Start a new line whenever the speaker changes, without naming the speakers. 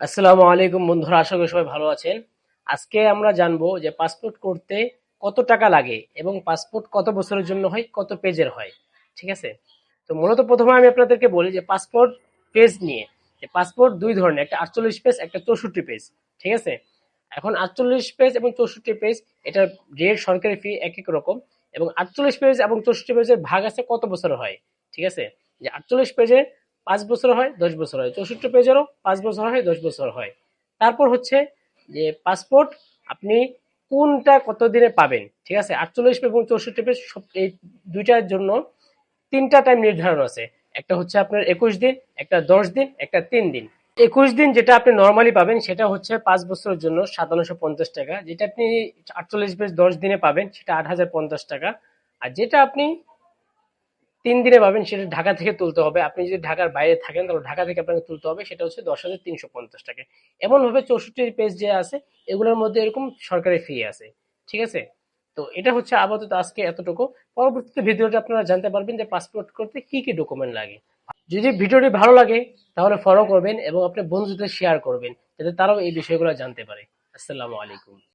আসসালামু আলাইকুম বন্ধুরা, আশা করি সবাই ভালো আছেন। আজকে আমরা জানব যে পাসপোর্ট করতে কত টাকা লাগে এবং পাসপোর্ট কত বছরের জন্য হয়, কত পেজের হয়, ঠিক আছে? তো মূলত প্রথমে আমি আপনাদেরকে বলি যে পাসপোর্ট পেজ নিয়ে, যে পাসপোর্ট দুই ধরনের, একটা আটচল্লিশ পেজ, একটা চৌষট্টি পেজ, ঠিক আছে? এখন আটচল্লিশ পেজ এবং চৌষট্টি পেজ, এটার রেট সরকারি ফি এক এক রকম, এবং আটচল্লিশ পেজ এবং চৌষট্টি পেজের ভাগ আছে কত বছর হয়, ঠিক আছে? যে আটচল্লিশ পেজে পাঁচ বছর হয়, দশ বছর হয়। চৌষট্টি পেজেরও পাঁচ বছর হয়, দশ বছর হয়। তারপর হচ্ছে যে পাসপোর্ট আপনি কোনটা কত দিনে পাবেন? ঠিক আছে? আটচল্লিশ পেজ এবং চৌষট্টি পেজ সব এই দুইটার জন্য তিনটা টাইম নির্ধারণ আছে। একটা হচ্ছে আপনার একুশ দিন, একটা দশ দিন, একটা তিন দিন। একুশ দিন যেটা আপনি নর্মালি পাবেন সেটা হচ্ছে পাঁচ বছরের জন্য সাতান্নশো পঞ্চাশ টাকা। যেটা আপনি আটচল্লিশ পেজ দশ দিনে পাবেন সেটা আট হাজার পঞ্চাশ টাকা। আর যেটা আপনি তিন দিনে পাবেন সেটা ঢাকা থেকে তুলতে হবে। আপনি যদি ঢাকার বাইরে থাকেন, তাহলে ঢাকা থেকে আপনাকে তুলতে হবে। সেটা হচ্ছে দশ হাজার তিনশো পঞ্চাশ টাকা। এমন ভাবে চৌষট্টি পেজ যে আছে, এগুলোর মধ্যে এরকম সরকারি ফি আছে। ঠিক আছে? তো এটা হচ্ছে আপাতত আজকে এতটুকু। পরবর্তীতে ভিডিওটা আপনারা জানতে পারবেন যে পাসপোর্ট করতে কি কি ডকুমেন্ট লাগে। যদি ভিডিওটি ভালো লাগে, তাহলে ফলো করবেন এবং আপনার বন্ধুদের শেয়ার করবেন, যাতে তারাও এই বিষয়গুলো জানতে পারে। আসসালামু আলাইকুম।